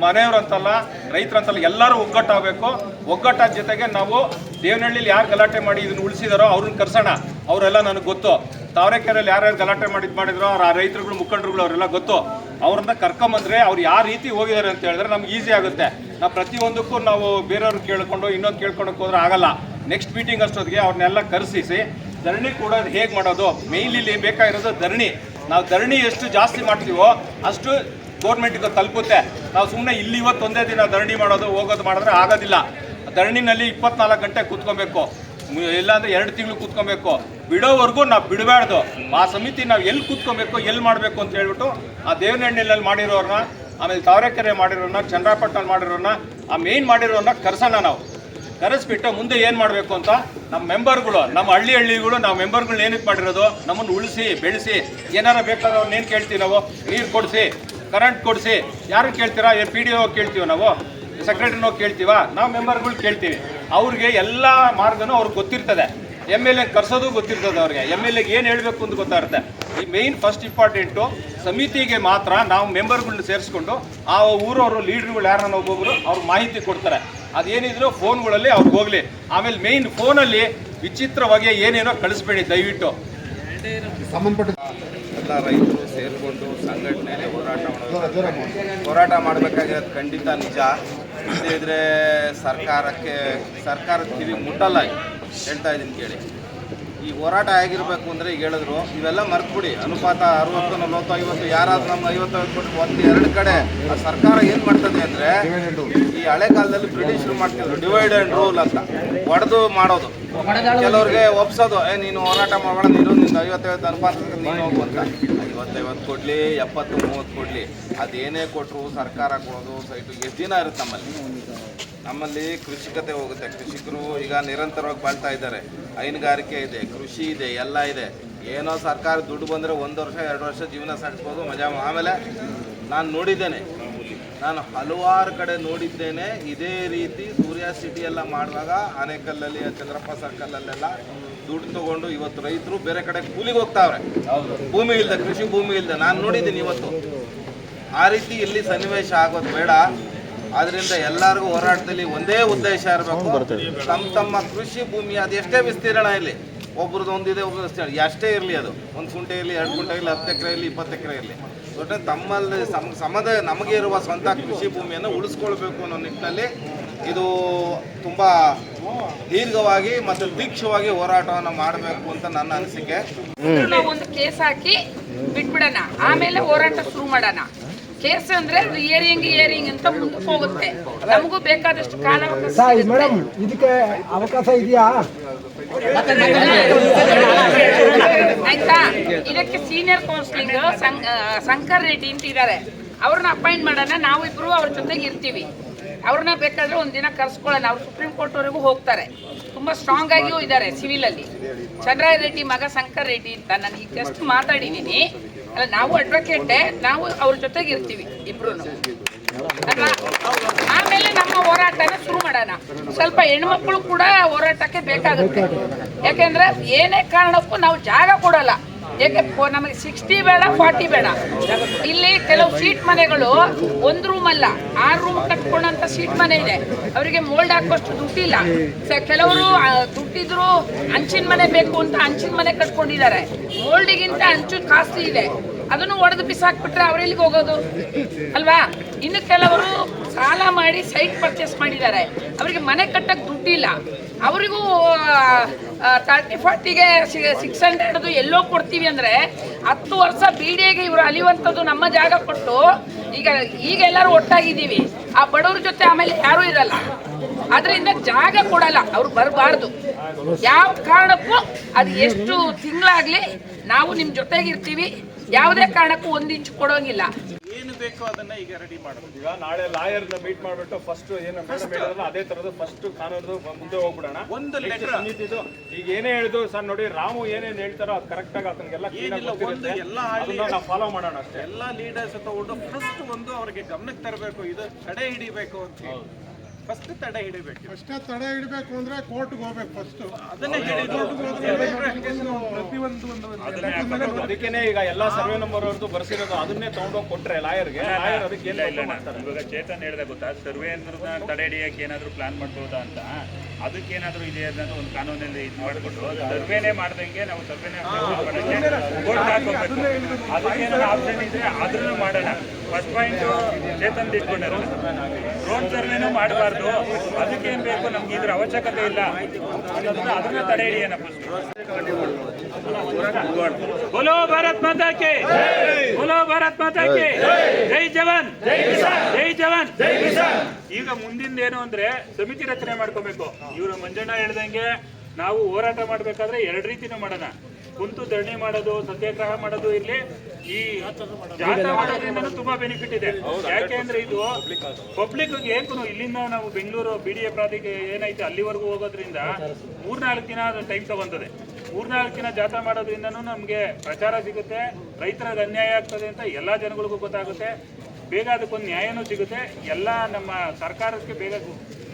ಮನೆಯವ್ರಂತಲ್ಲ, ರೈತರಂತಲ್ಲ ಎಲ್ಲರೂ ಒಗ್ಗಟ್ಟಾಗಬೇಕು. ಒಗ್ಗಟ್ಟಾದ ಜೊತೆಗೆ ನಾವು ದೇವನಹಳ್ಳಿಲಿ ಯಾರು ಗಲಾಟೆ ಮಾಡಿ ಇದನ್ನ ಉಳಿಸಿದಾರೋ ಅವ್ರನ್ನ ಕರ್ಸೋಣ. ಅವರೆಲ್ಲ ನನಗೆ ಗೊತ್ತು. ತಾವರೆಕೆರೆಯಲ್ಲಿ ಯಾರ್ಯಾರು ಗಲಾಟೆ ಮಾಡಿದ್ ಮಾಡಿದ್ರು ಅವ್ರ ಆ ರೈತರುಗಳು, ಮುಖಂಡರುಗಳು ಅವರೆಲ್ಲ ಗೊತ್ತು. ಅವ್ರನ್ನ ಕರ್ಕೊಂಬಂದ್ರೆ ಅವ್ರು ಯಾವ ರೀತಿ ಹೋಗಿದ್ದಾರೆ ಅಂತ ಹೇಳಿದ್ರೆ ನಮ್ಗೆ ಈಸಿ ಆಗುತ್ತೆ. ನಾವು ಪ್ರತಿಯೊಂದಕ್ಕೂ ನಾವು ಬೇರೆಯವ್ರು ಕೇಳಿಕೊಂಡು ಇನ್ನೊಂದು ಕೇಳ್ಕೊಳಕ್ಕೆ ಹೋದ್ರೆ ಆಗಲ್ಲ. ನೆಕ್ಸ್ಟ್ ಮೀಟಿಂಗ್ ಅಷ್ಟೊತ್ತಿಗೆ ಅವ್ರನ್ನೆಲ್ಲ ಕರೆಸಿಸಿ, ಧರಣಿ ಕೂಡ ಹೇಗೆ ಮಾಡೋದು? ಮೇಯ್ನ್ಲಿ ಬೇಕಾಗಿರೋದು ಧರಣಿ. ನಾವು ಧರಣಿ ಎಷ್ಟು ಜಾಸ್ತಿ ಮಾಡ್ತೀವೋ ಅಷ್ಟು ಗೌರ್ಮೆಂಟ್ಗೆ ತಲುಪುತ್ತೆ. ನಾವು ಸುಮ್ಮನೆ ಇಲ್ಲಿ ಇವತ್ತು ಒಂದೇ ದಿನ ಧರಣಿ ಮಾಡೋದು, ಹೋಗೋದು ಮಾಡಿದ್ರೆ ಆಗೋದಿಲ್ಲ. ಧರಣಿನಲ್ಲಿ ಇಪ್ಪತ್ನಾಲ್ಕು ಗಂಟೆ ಕೂತ್ಕೊಬೇಕು. ಇಲ್ಲಾಂದ್ರೆ ಎರಡು ತಿಂಗಳು ಕೂತ್ಕೊಬೇಕು. ಬಿಡೋವರೆಗೂ ನಾವು ಬಿಡಬಾರ್ದು. ಆ ಸಮಿತಿ ನಾವು ಎಲ್ಲಿ ಕೂತ್ಕೊಬೇಕು, ಎಲ್ಲಿ ಮಾಡಬೇಕು ಅಂತ ಹೇಳ್ಬಿಟ್ಟು ಆ ದೇವನಹಳ್ಳಿಯಲ್ಲಿ ಮಾಡಿರೋರನ್ನ ಆಮೇಲೆ ತಾವರೆಕೆರೆ ಮಾಡಿರೋರನ್ನ ಚಂದ್ರಪಟ್ಟಣ ಮಾಡಿರೋರನ್ನ ಆ ಮೇನ್ ಮಾಡಿರೋರನ್ನ ಕರೆಸೋಣ ನಾವು. ಕರೆಸ್ಬಿಟ್ಟು ಮುಂದೆ ಏನು ಮಾಡಬೇಕು ಅಂತ ನಮ್ಮ ಮೆಂಬರ್ಗಳು, ನಮ್ಮ ಹಳ್ಳಿ ಹಳ್ಳಿಗಳು, ನಾವು ಮೆಂಬರ್ಗಳು ಏನಕ್ಕೆ ಮಾಡಿರೋದು? ನಮ್ಮನ್ನು ಉಳಿಸಿ, ಬೆಳೆಸಿ, ಏನಾರ ಬೇಕಾದ್ರೆ ಅವ್ರನ್ನೇನು ಕೇಳ್ತೀವಿ ನಾವು? ನೀರು ಕೊಡಿಸಿ. ಕರೆಂಟ್ ಕೊಡಿಸಿ, ಯಾರು ಕೇಳ್ತೀರಾ? ಪಿ ಡಿ ಓ ಕೇಳ್ತೀವಿ ನಾವು? ಸೆಕ್ರೆಟರಿನೋ ಕೇಳ್ತೀವ? ನಾವು ಮೆಂಬರ್ಗಳು ಕೇಳ್ತೀವಿ. ಅವ್ರಿಗೆ ಎಲ್ಲ ಮಾರ್ಗನೂ ಅವ್ರಿಗೆ ಗೊತ್ತಿರ್ತದೆ. ಎಂ ಎಲ್ ಎ ಕರ್ಸೋದು ಗೊತ್ತಿರ್ತದೆ ಅವ್ರಿಗೆ. ಎಂ ಎಲ್ ಎಗೆ ಏನು ಹೇಳಬೇಕು ಅಂತ ಗೊತ್ತಾಗುತ್ತೆ. ಈ ಮೇಯ್ನ್ ಫಸ್ಟ್ ಇಂಪಾರ್ಟೆಂಟು ಸಮಿತಿಗೆ ಮಾತ್ರ ನಾವು ಮೆಂಬರ್ಗಳನ್ನ ಸೇರಿಸ್ಕೊಂಡು, ಆ ಊರವರು ಲೀಡ್ರುಗಳು ಯಾರನ್ನ ಒಬ್ಬೊಬ್ಬರು ಅವ್ರು ಮಾಹಿತಿ ಕೊಡ್ತಾರೆ. ಅದೇನಿದ್ರು ಫೋನ್ಗಳಲ್ಲಿ ಅವ್ರಿಗೆ ಹೋಗಲಿ. ಆಮೇಲೆ ಮೇಯ್ನ್ ಫೋನಲ್ಲಿ ವಿಚಿತ್ರವಾಗಿ ಏನೇನೋ ಕಳಿಸ್ಬೇಡಿ ದಯವಿಟ್ಟು. ಎಲ್ಲ ರೈತರು ಸೇರಿಕೊಂಡು ಸಂಘಟನೆಯಲ್ಲಿ ಹೋರಾಟ ಮಾಡೋದು ಹೋರಾಟ ಮಾಡಬೇಕಾಗಿರೋದು ಖಂಡಿತ ನಿಜ. ಇಲ್ಲದಿದ್ದರೆ ಸರ್ಕಾರಕ್ಕೆ, ಸರ್ಕಾರದ ಕಿವಿ ಮುಟ್ಟಲ್ಲ ಹೇಳ್ತಾ ಇದ್ದೀನಿ ಕೇಳಿ. ಈ ಹೋರಾಟ ಆಗಿರಬೇಕು ಅಂದರೆ ಈಗ ಹೇಳಿದ್ರು, ಇವೆಲ್ಲ ಮರ್ತ್ಬಿಡಿ. ಅನುಪಾತ ಅರವತ್ತು, ನಲವತ್ತು, ಐವತ್ತು, ಯಾರಾದ್ರೂ ನಮ್ಮ ಐವತ್ತು ಕೊಟ್ಟು ಒಂದು, ಎರಡು ಕಡೆ ಸರ್ಕಾರ ಏನು ಮಾಡ್ತದೆ ಅಂದರೆ ಈ ಹಳೆ ಕಾಲದಲ್ಲಿ ಬ್ರಿಟಿಷರು ಮಾಡ್ತಿದ್ರು ಡಿವೈಡ್ ಆ್ಯಂಡ್ ರೂಲ್ ಅಂತ. ಒಡೆದು ಮಾಡೋದು. ಕೆಲವ್ರಿಗೆ ಒಪ್ಸೋದು, ಏ, ನೀನು ಹೋರಾಟ ಮಾಡಬೇಡ, ನೀನು ನಿನ್ನ ಐವತ್ತೈವತ್ತು ಅನುಪಾತಕ್ಕೆ ನೀನು ಹೋಗು ಅಂತ. ಐವತ್ತೈವತ್ತು ಕೊಡಲಿ, ಎಪ್ಪತ್ತು, ಮೂವತ್ತು ಕೊಡಲಿ. ಅದೇನೇ ಕೊಟ್ಟರು ಸರ್ಕಾರ ಕೊಡೋದು, ಸೈಟು ಎಷ್ಟು ದಿನ ಇರುತ್ತೆ ನಮ್ಮಲ್ಲಿ? ನಮ್ಮಲ್ಲಿ ಕೃಷಿಕತೆ ಹೋಗುತ್ತೆ. ಕೃಷಿಕರು ಈಗ ನಿರಂತರವಾಗಿ ಬಾಳ್ತಾ ಇದ್ದಾರೆ. ಹೈನುಗಾರಿಕೆ ಇದೆ, ಕೃಷಿ ಇದೆ, ಎಲ್ಲ ಇದೆ. ಏನೋ ಸರ್ಕಾರ ದುಡ್ಡು ಬಂದರೆ ಒಂದು ವರ್ಷ, ಎರಡು ವರ್ಷ ಜೀವನ ಸಾಗಿಸ್ಬೋದು, ಮಜಾ ಆಮೇಲೆ ನಾನು ನೋಡಿದ್ದೇನೆ. ನಾನು ಹಲವಾರು ಕಡೆ ನೋಡಿದ್ದೇನೆ. ಇದೇ ರೀತಿ ಸೂರ್ಯ ಸಿಟಿ ಎಲ್ಲ ಮಾಡುವಾಗ ಆನೆಕಲ್ಲಲ್ಲಿ, ಚಂದ್ರಪ್ಪ ಸರ್ಕಲಲ್ಲೆಲ್ಲ ದುಡ್ಡು ತಗೊಂಡು ಇವತ್ತು ರೈತರು ಬೇರೆ ಕಡೆ ಕೂಲಿಗೆ ಹೋಗ್ತಾವ್ರೆ. ಭೂಮಿ ಇಲ್ಲದೆ ಕೃಷಿ ಭೂಮಿ ಇಲ್ಲದೆ ನಾನು ನೋಡಿದ್ದೀನಿ ಇವತ್ತು. ಆ ರೀತಿ ಇಲ್ಲಿ ಸನ್ನಿವೇಶ ಆಗೋದು ಬೇಡ. ಆದ್ರಿಂದ ಎಲ್ಲರಿಗೂ ಹೋರಾಟದಲ್ಲಿ ಒಂದೇ ಉದ್ದೇಶ ಇರಬೇಕು. ತಮ್ಮ ತಮ್ಮ ಕೃಷಿ ಭೂಮಿ, ಅದು ಎಷ್ಟೇ ವಿಸ್ತೀರ್ಣ ಇರಲಿ, ಒಬ್ರದ್ದು ಒಂದಿದೆ, ಒಬ್ರದ್ದು ವಿಸ್ತೀರ್ಣ ಎಷ್ಟೇ ಇರಲಿ ಅದು. ಒಂದು ಕುಂಟೆ ಇರಲಿ, ಎರಡು ಕುಂಟೆ ಇರಲಿ, ಹತ್ತು ಎಕರೆ ಇರಲಿ, ಇಪ್ಪತ್ತು ಎಕರೆ ಇರಲಿ. ಒಟ್ಟು ತಮ್ಮಲ್ಲಿ ಸಮ, ಸಮದ, ನಮಗೆ ಇರುವ ಸ್ವಂತ ಕೃಷಿ ಭೂಮಿಯನ್ನು ಉಳಿಸ್ಕೊಳ್ಬೇಕು ಅನ್ನೋ ನಿಟ್ಟಿನಲ್ಲಿ ಇದು ತುಂಬ ದೀರ್ಘವಾಗಿ ಮತ್ತು ದೀಕ್ಷವಾಗಿ ಹೋರಾಟವನ್ನು ಮಾಡಬೇಕು ಅಂತ ನನ್ನ ಅನಿಸಿಕೆ. ಒಂದು ಕೇಸ್ ಹಾಕಿ ಬಿಟ್ಬಿಡೋಣ. ಆಮೇಲೆ ಹೋರಾಟ ಶುರು ಮಾಡೋಣ. ಕೇಸ್ ಅಂದ್ರೆ ಇಯರಿಂಗ್ ಅಂತ ಮುಂದಕ್ಕೆ ಹೋಗುತ್ತೆ. ನಮಗೂ ಬೇಕಾದಷ್ಟು ಕಾಲಾವಕಾಶ ಮೇಡಮ್ ಇದಕ್ಕೆ ಅವಕಾಶ ಇದೆಯಾ? ಆಯ್ತಾ? ಇದಕ್ಕೆ ಸೀನಿಯರ್ ಕೌನ್ಸಿಲಿಂಗ್ ಶಂಕರ್ ರೆಡ್ಡಿ ಅಂತ ಇದ್ದಾರೆ ಅವ್ರನ್ನ ಅಪಾಯಿಂಟ್ ಮಾಡೋಣ ನಾವು ಇಬ್ರು ಅವ್ರ ಜೊತೆಗೆ ಇರ್ತೀವಿ. ಅವ್ರನ್ನ ಬೇಕಾದ್ರೆ ಒಂದಿನ ಕರ್ಸ್ಕೊಳ್ಳೋಣ. ಅವ್ರು ಸುಪ್ರೀಂ ಕೋರ್ಟ್ ವರೆಗೂ ಹೋಗ್ತಾರೆ. ತುಂಬಾ ಸ್ಟ್ರಾಂಗ್ ಆಗಿಯೂ ಇದ್ದಾರೆ ಸಿವಿಲಲ್ಲಿ ಚಂದ್ರಾಯ ರೆಡ್ಡಿ ಮಗ ಶಂಕರ್ ರೆಡ್ಡಿ ಅಂತ. ನಾನು ಈಗ ಜಸ್ಟ್ ಮಾತಾಡಿದ್ದೀನಿ ಅಲ್ಲ, ನಾವು ಅಡ್ವೊಕೇಟೇ ನಾವು ಅವ್ರ ಜೊತೆಗೆ ಇರ್ತೀವಿ ಇಬ್ರು ಆಮೇಲೆ ನಮ್ಮ ಹೋರಾಟನ ಶುರು ಮಾಡೋಣ. ಸ್ವಲ್ಪ ಹೆಣ್ಮಕ್ಳು ಕೂಡ ಹೋರಾಟಕ್ಕೆ ಬೇಕಾಗುತ್ತೆ. ಯಾಕೆಂದ್ರೆ ಏನೇ ಕಾರಣಕ್ಕೂ ನಾವು ಜಾಗ ಕೊಡಲ್ಲ. ಫೋ- ನಮಗೆ ಸಿಕ್ಸ್ಟಿ ಬೇಡ ಫಾರ್ಟಿ ಬೇಡ. ಇಲ್ಲಿ ಕೆಲವು ಸೀಟ್ ಮನೆಗಳು ಒಂದು ರೂಮ್ ಅಲ್ಲ. ಆರು ರೂಮ್ ಕಟ್ಕೊಂಡಂತ ಸೀಟ್ ಮನೆ ಇದೆ. ಅವರಿಗೆ ಮೋಲ್ಡ್ ಹಾಕೋಷ್ಟು ದುಡ್ಡಿಲ್ಲ. ಕೆಲವರು ದುಡ್ಡಿದ್ರು ಹಂಚಿನ ಮನೆ ಬೇಕು ಅಂತ ಹಂಚಿನ ಮನೆ ಕಟ್ಕೊಂಡಿದ್ದಾರೆ. ಮೋಲ್ಡಿಗಿಂತ ಹಂಚು ಕಾಸ್ಟ್ಲಿ ಇದೆ. ಅದನ್ನು ಒಡೆದು ಬಿಸಾಕ್ಬಿಟ್ರೆ ಅವ್ರೆಲ್ಲಿಗೆ ಹೋಗೋದು? ಅಲ್ವಾ? ಇನ್ನು ಕೆಲವರು ಸಾಲ ಮಾಡಿ ಸೈಟ್ ಪರ್ಚೇಸ್ ಮಾಡಿದ್ದಾರೆ. ಅವರಿಗೆ ಮನೆ ಕಟ್ಟಕ್ಕೆ ದುಡ್ಡಿಲ್ಲ ಅವರಿಗೂ ತರ್ಟಿ ಫಾರ್ಟಿಗೆ ಸಿಕ್ಸ್ ಹಂಡ್ರೆಡ್ದು ಎಲ್ಲೋ ಕೊಡ್ತೀವಿ ಅಂದರೆ ಹತ್ತು ವರ್ಷ ಬಿ ಡಿ ಎಗೆ ಇವರು ಅಲಿಯುವಂಥದ್ದು ನಮ್ಮ ಜಾಗ ಕೊಟ್ಟು ಈಗ ಈಗ ಎಲ್ಲರೂ ಒಟ್ಟಾಗಿದ್ದೀವಿ. ಆ ಬಡವ್ರ ಜೊತೆ ಆಮೇಲೆ ಯಾರೂ ಇರಲ್ಲ. ಅದರಿಂದ ಜಾಗ ಕೊಡಲ್ಲ. ಅವ್ರು ಬರಬಾರ್ದು. ಯಾವ ಕಾರಣಕ್ಕೂ ಅದು ಎಷ್ಟು ತಿಂಗಳಾಗಲಿ ನಾವು ನಿಮ್ಮ ಜೊತೆಗಿರ್ತೀವಿ. ಯಾವುದೇ ಕಾರಣಕ್ಕೂ ಒಂದು ಇಂಚು ಕೊಡೋಂಗಿಲ್ಲ. ಏನು ಬೇಕೋ ಅದನ್ನ ಈಗ ರೆಡಿ ಮಾಡಬೇಕು. ಈಗ ನಾಳೆ ಲಾಯರ್ನ ಮೀಟ್ ಮಾಡ್ಬಿಟ್ಟು ಫಸ್ಟ್ ಏನು ಮೇಡಮ್ ಹೇಳಿದ್ರಲ್ಲ ಅದೇ ತರದ ಫಸ್ಟ್ ಕಾನೂನು ಮುಂದೆ ಹೋಗ್ಬಿಡೋಣ. ಒಂದು ಲೆಟರ್. ಸಮಿತಿದು ಈಗ ಏನೇ ಹೇಳಿದ್ರು ಸರ್ ನೋಡಿ ರಾಮು ಏನೇನು ಹೇಳ್ತಾರೋ ಅದು ಕರೆಕ್ಟ್ ಆಗಿ ಅದನ್ನೆಲ್ಲ ಏನಿಲ್ಲ, ಒಂದು ಎಲ್ಲ ನಾವು ಫಾಲೋ ಮಾಡೋಣ ಅಷ್ಟೇ. ಎಲ್ಲ ಲೀಡರ್ಸ್ ತಗೊಂಡು ಫಸ್ಟ್ ಒಂದು ಅವರಿಗೆ ಗಮನಕ್ಕೆ ತರಬೇಕು ಇದು ತಡೆ ಹಿಡಿಬೇಕು ಅಂತ ಹೇಳಿ. ಫಸ್ಟ್ ತಡೆ ಹಿಡಿಬೇಕು. ಅಷ್ಟೇ ತಡೆ ಹಿಡಬೇಕು ಅಂದ್ರೆ ಕೋರ್ಟ್ಗೆ ಹೋಗ್ಬೇಕು ಫಸ್ಟ್ ಅದನ್ನೇ ಪ್ರತಿಯೊಂದು ಒಂದು ಅದಕ್ಕೇನೆ ಈಗ ಎಲ್ಲಾ ಸರ್ವೆ ನಂಬರ್ ಅವ್ರದ್ದು ಬರ್ಸಿರೋದು ಅದನ್ನೇ ತಗೊಂಡೋಗಿ ಕೊಟ್ರೆ ಲಾಯರ್ಗೆ. ಲಾಯರ್ ಅದಕ್ಕೆ ಇಲ್ಲ ಇಲ್ಲ. ಮಾಡ್ತಾರೆ? ಇವಾಗ ಚೇತನ್ ಹೇಳಿದೆ ಗೊತ್ತಾ? ಸರ್ವೆ ಅಂದ್ರೆ ತಡೆ ಹಿಡಿಯಕ್ಕೆ ಏನಾದ್ರು ಪ್ಲಾನ್ ಮಾಡ್ಬೋದಾ ಅಂತ. ಅದಕ್ಕೇನಾದರೂ ಇದೆ ಅನ್ನೋದು ಒಂದು ಕಾನೂನಲ್ಲಿ ಇದು ಮಾಡಿಕೊಂಡು ಸರ್ವೇನೆ ಮಾಡ್ದಂಗೆ ನಾವು ಸರ್ವೇನೆ ಓಟ್ ಹಾಕೋಬೇಕು. ಅದಕ್ಕೇನಾದ್ರು ಆಪ್ಷನ್ ಇದ್ರೆ ಅದನ್ನು ಮಾಡೋಣ. ಫಸ್ಟ್ ಪಾಯಿಂಟ್ ಚೇತನ್ ಇಟ್ಕೊಂಡರು ರೋಡ್ ಸರ್ವೇನೂ ಮಾಡಬಾರ್ದು. ಅದಕ್ಕೇನು ಬೇಕು? ನಮ್ಗೆ ಇದ್ರ ಅವಶ್ಯಕತೆ ಇಲ್ಲ. ಅನ್ನೋದನ್ನ ಅದನ್ನ ತಡೆ ಹಿಡಿಯೋಣ ಬೋಲೋ ಭಾರತ್ ಮಾತಾಕೆ ಬೋಲೋ ಭಾರತ್ ಮಾತಾಕೆ ಜೈ. ಜವಾನ್. ಜೈ ಜವಾನ್ ಜೈ ಕಿಸಾನ್. ಈಗ ಮುಂದಿಂದ ಏನು ಅಂದ್ರೆ ಸಮಿತಿ ರಚನೆ ಮಾಡ್ಕೋಬೇಕು. ಇವರು ಮಂಜಣ್ಣ ಹೇಳ್ದಂಗೆ ನಾವು ಹೋರಾಟ ಮಾಡ್ಬೇಕಾದ್ರೆ ಎರಡು ರೀತಿನೂ ಮಾಡೋಣ. ಕುಂತು ಧರಣಿ ಮಾಡೋದು ಸತ್ಯಾಗ್ರಹ ಮಾಡೋದು ಇರ್ಲಿ. ಈ ಜಾಥಾ ಮಾಡೋದ್ರಿಂದ ತುಂಬಾ ಬೆನಿಫಿಟ್ ಇದೆ. ಯಾಕೆ ಅಂದ್ರೆ ಇದು ಪಬ್ಲಿಕ್ ಏನು ಇಲ್ಲಿಂದ ನಾವು ಬೆಂಗಳೂರು ಬಿ ಡಿ ಎ ಪ್ರಾಧಿಕ ಏನೈತೆ ಅಲ್ಲಿವರೆಗೂ ಹೋಗೋದ್ರಿಂದ ಮೂರ್ನಾಲ್ಕು ದಿನ ಟೈಮ್ ತಗೊಂತದೆ. ಮೂರ್ನಾಲ್ಕು ದಿನ ಜಾಥಾ ಮಾಡೋದ್ರಿಂದನೂ ನಮಗೆ ಪ್ರಚಾರ ಸಿಗುತ್ತೆ. ರೈತರಿಗೆ ಅನ್ಯಾಯ ಆಗ್ತದೆ ಅಂತ ಎಲ್ಲ ಜನಗಳಿಗೂ ಗೊತ್ತಾಗುತ್ತೆ. ಬೇಗ ಅದಕ್ಕೊಂದು ನ್ಯಾಯನೂ ಸಿಗುತ್ತೆ. ಎಲ್ಲ ನಮ್ಮ ಸರ್ಕಾರಕ್ಕೆ ಬೇಗ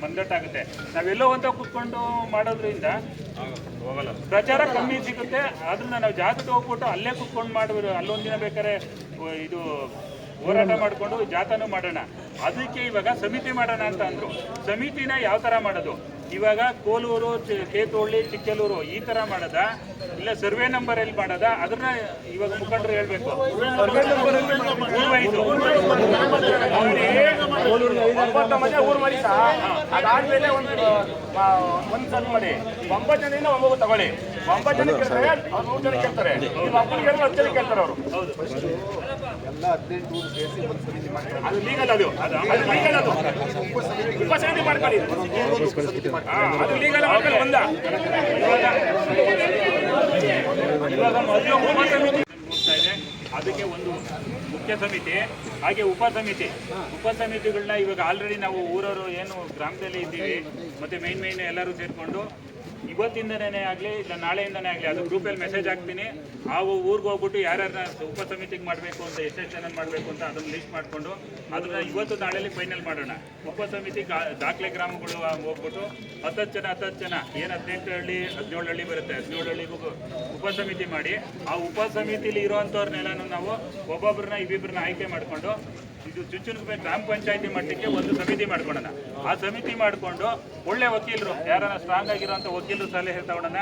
ಮಂದಟ್ಟಾಗುತ್ತೆ. ನಾವೆಲ್ಲೋ ಅಂತ ಕೂತ್ಕೊಂಡು ಮಾಡೋದ್ರಿಂದ ಪ್ರಚಾರ ಕಮ್ಮಿ ಸಿಗುತ್ತೆ. ಅದನ್ನ ನಾವು ಜಾಗಕ್ಕೆ ಹೋಗ್ಬಿಟ್ಟು ಅಲ್ಲೇ ಕೂತ್ಕೊಂಡು ಮಾಡಿದ್ರು ಅಲ್ಲೊಂದು ದಿನ ಬೇಕಾದ್ರೆ ಇದು ಹೋರಾಟ ಮಾಡಿಕೊಂಡು ಜಾಥಾನು ಮಾಡೋಣ. ಅದಕ್ಕೆ ಇವಾಗ ಸಮಿತಿ ಮಾಡೋಣ ಅಂತ ಅಂದರು. ಸಮಿತಿನ ಯಾವ ತರ ಮಾಡೋದು? ಇವಾಗ ಕೋಲೂರು ಕೇತೋಳ್ಳಿ ಚಿಕ್ಕಲೂರು ಈ ತರ ಮಾಡದ ಇಲ್ಲ ಸರ್ವೆ ನಂಬರ್ ಎಲ್ಲಿ ಮಾಡದ ಅದನ್ನ ಇವಾಗ ಮುಖಂಡರು ಹೇಳ್ಬೇಕು. ಒಂಬತ್ತು ಒಂಬತ್ತು ಜನದಿಂದ ಒಂಬತ್ತು ತಗೊಳ್ಳಿ ಒಂಬತ್ತು ಜನ ಕೇಳ್ತಾರೆ ಅವ್ರು ನೂರು ಜನ ಕೇಳ್ತಾರೆ. ನೀವು ಅಪ್ಪನ ಕೇಳಿದ್ರೆ ಹತ್ತು ಜನ ಕೇಳ್ತಾರೆ ಅವರು. ಎಲ್ಲ ಹದಿನೆಂಟು ಊರು ಸೇರಿಸಿ ಒಂದು ಸಮಿತಿ ಮಾಡ್ತಾರೆ ಅದು ಲೀಗಲ್ ಅದು. ಅದು ಲೀಗಲ್ ಅದು ಉಪಸಮಿತಿ ಮಾಡ್ಕೊಳ್ಳಿ. ಅದು ಲೀಗಲ್ ಮಾಡ್ಕೊಳ್ಳಿ ಒಂದ ಇವಾಗ ಮೊದಲು ಅದಕ್ಕೆ ಒಂದು ಮುಖ್ಯ ಸಮಿತಿ ಹಾಗೆ ಉಪ ಸಮಿತಿ. ಉಪ ಸಮಿತಿಗಳನ್ನ ಇವಾಗ ಆಲ್ರೆಡಿ ನಾವು ಊರವರು ಏನು ಗ್ರಾಮದಲ್ಲಿ ಇದ್ದೀವಿ ಮತ್ತೆ ಮೈನ್ ಮೈನ್ ಎಲ್ಲರೂ ಸೇರಿಕೊಂಡು ಇವತ್ತಿಂದನೇ ಆಗಲಿ, ಇಲ್ಲ ನಾಳೆಯಿಂದನೇ ಆಗಲಿ, ಅದು ಗ್ರೂಪಲ್ಲಿ ಮೆಸೇಜ್ ಹಾಕ್ತೀನಿ. ಆ ಊರಿಗೆ ಹೋಗ್ಬಿಟ್ಟು ಯಾರ್ಯಾರನ್ನ ಉಪ ಸಮಿತಿಗೆ ಮಾಡಬೇಕು ಅಂತ ಎಷ್ಟೆಷ್ಟು ಜನ ಮಾಡಬೇಕು ಅಂತ ಅದನ್ನು ಲಿಸ್ಟ್ ಮಾಡಿಕೊಂಡು ಅದನ್ನ ಇವತ್ತು ನಾಳೆಯಲ್ಲಿ ಫೈನಲ್ ಮಾಡೋಣ. ಉಪ ಸಮಿತಿ ದಾಖಲೆ ಗ್ರಾಮಗಳು ಹೋಗ್ಬಿಟ್ಟು ಹತ್ತತ್ತು ಜನ ಹತ್ತತ್ತು ಜನ, ಏನು ಹದಿನೆಂಟು ಹಳ್ಳಿ, ಹದಿನೇಳು ಹಳ್ಳಿ ಬರುತ್ತೆ. ಹದಿನೇಳು ಹಳ್ಳಿಗೂ ಉಪ ಸಮಿತಿ ಮಾಡಿ, ಆ ಉಪ ಸಮಿತಿಲಿ ಇರುವಂಥವ್ರನ್ನೆಲ್ಲನೂ ನಾವು ಒಬ್ಬೊಬ್ಬರನ್ನ ಇಬ್ಬಿಬ್ಬರನ್ನ ಆಯ್ಕೆ ಮಾಡಿಕೊಂಡು ಇದು ಚುಂಚುನಗುಪ್ಪೆ ಗ್ರಾಮ ಪಂಚಾಯತಿ ಮಟ್ಟಕ್ಕೆ ಒಂದು ಸಮಿತಿ ಮಾಡ್ಕೊಳ್ಳೋಣ ಆ ಸಮಿತಿ ಮಾಡಿಕೊಂಡು ಒಳ್ಳೆ ವಕೀಲರು, ಯಾರನ್ನ ಸ್ಟ್ರಾಂಗ್ ಆಗಿರುವಂಥ ವಕೀಲರು ಸಲಹೆ ತಗೊಳ್ಳೋಣ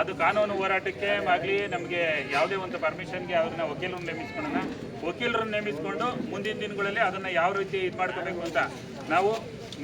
ಅದು ಕಾನೂನು ಹೋರಾಟಕ್ಕೆ ಆಗಲಿ, ನಮಗೆ ಯಾವುದೇ ಒಂದು ಪರ್ಮಿಷನ್ಗೆ ಅವ್ರನ್ನ ವಕೀಲರನ್ನ ನೇಮಿಸ್ಕೊಳ್ಳೋಣ ವಕೀಲರನ್ನ ನೇಮಿಸ್ಕೊಂಡು ಮುಂದಿನ ದಿನಗಳಲ್ಲಿ ಅದನ್ನು ಯಾವ ರೀತಿ ಇದು ಮಾಡ್ಕೋಬೇಕು ಅಂತ ನಾವು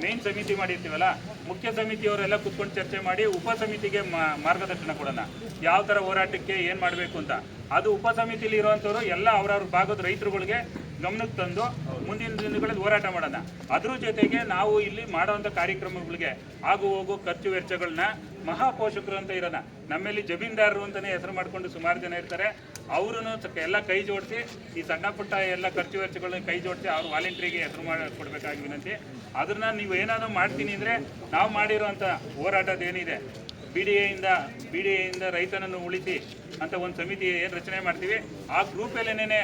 ಮೇನ್ ಸಮಿತಿ ಮಾಡಿರ್ತೀವಲ್ಲ, ಮುಖ್ಯ ಸಮಿತಿಯವರೆಲ್ಲ ಕುತ್ಕೊಂಡು ಚರ್ಚೆ ಮಾಡಿ ಉಪ ಸಮಿತಿಗೆ ಮಾರ್ಗದರ್ಶನ ಕೊಡೋಣ. ಯಾವ ಥರ ಹೋರಾಟಕ್ಕೆ ಏನು ಮಾಡಬೇಕು ಅಂತ. ಅದು ಉಪ ಸಮಿತಿಲಿ ಇರುವಂಥವ್ರು ಎಲ್ಲ ಅವ್ರವ್ರ ಭಾಗದ ರೈತರುಗಳಿಗೆ ಗಮನಕ್ಕೆ ತಂದು ಮುಂದಿನ ದಿನಗಳಲ್ಲಿ ಹೋರಾಟ ಮಾಡೋಣ. ಅದ್ರ ಜೊತೆಗೆ ನಾವು ಇಲ್ಲಿ ಮಾಡುವಂಥ ಕಾರ್ಯಕ್ರಮಗಳಿಗೆ ಆಗು ಹೋಗು ಖರ್ಚು ವೆಚ್ಚಗಳನ್ನ ಮಹಾಪೋಷಕರು ಅಂತ ಇರೋಣ. ನಮ್ಮಲ್ಲಿ ಜಮೀನ್ದಾರರು ಅಂತಲೇ ಹೆಸರು ಮಾಡಿಕೊಂಡು ಸುಮಾರು ಜನ ಇರ್ತಾರೆ. ಅವರು ಎಲ್ಲ ಕೈ ಜೋಡಿಸಿ, ಈ ಸಣ್ಣ ಪುಟ್ಟ ಎಲ್ಲ ಖರ್ಚು ವೆಚ್ಚಗಳನ್ನ ಕೈ ಜೋಡಿಸಿ ಅವ್ರು ವಾಲಂಟ್ರಿಗೆ ಹೆಸರು ಮಾಡಿ ಕೊಡಬೇಕಾಗಿ ವಿನಂತಿ. ಅದನ್ನ ನೀವು ಏನಾದರೂ ಮಾಡ್ತೀನಿ ಅಂದರೆ ನಾವು ಮಾಡಿರೋವಂಥ ಹೋರಾಟದ ಏನಿದೆ? ಬಿ ಡಿ ಎಯಿಂದ, ಬಿ ಡಿ ಎಯಿಂದ ರೈತನನ್ನು ಉಳಿಸಿ ಅಂತ ಒಂದು ಸಮಿತಿ ಏನು ರಚನೆ ಮಾಡ್ತೀವಿ. ಆ ಗ್ರೂಪಲ್ಲೇನೇ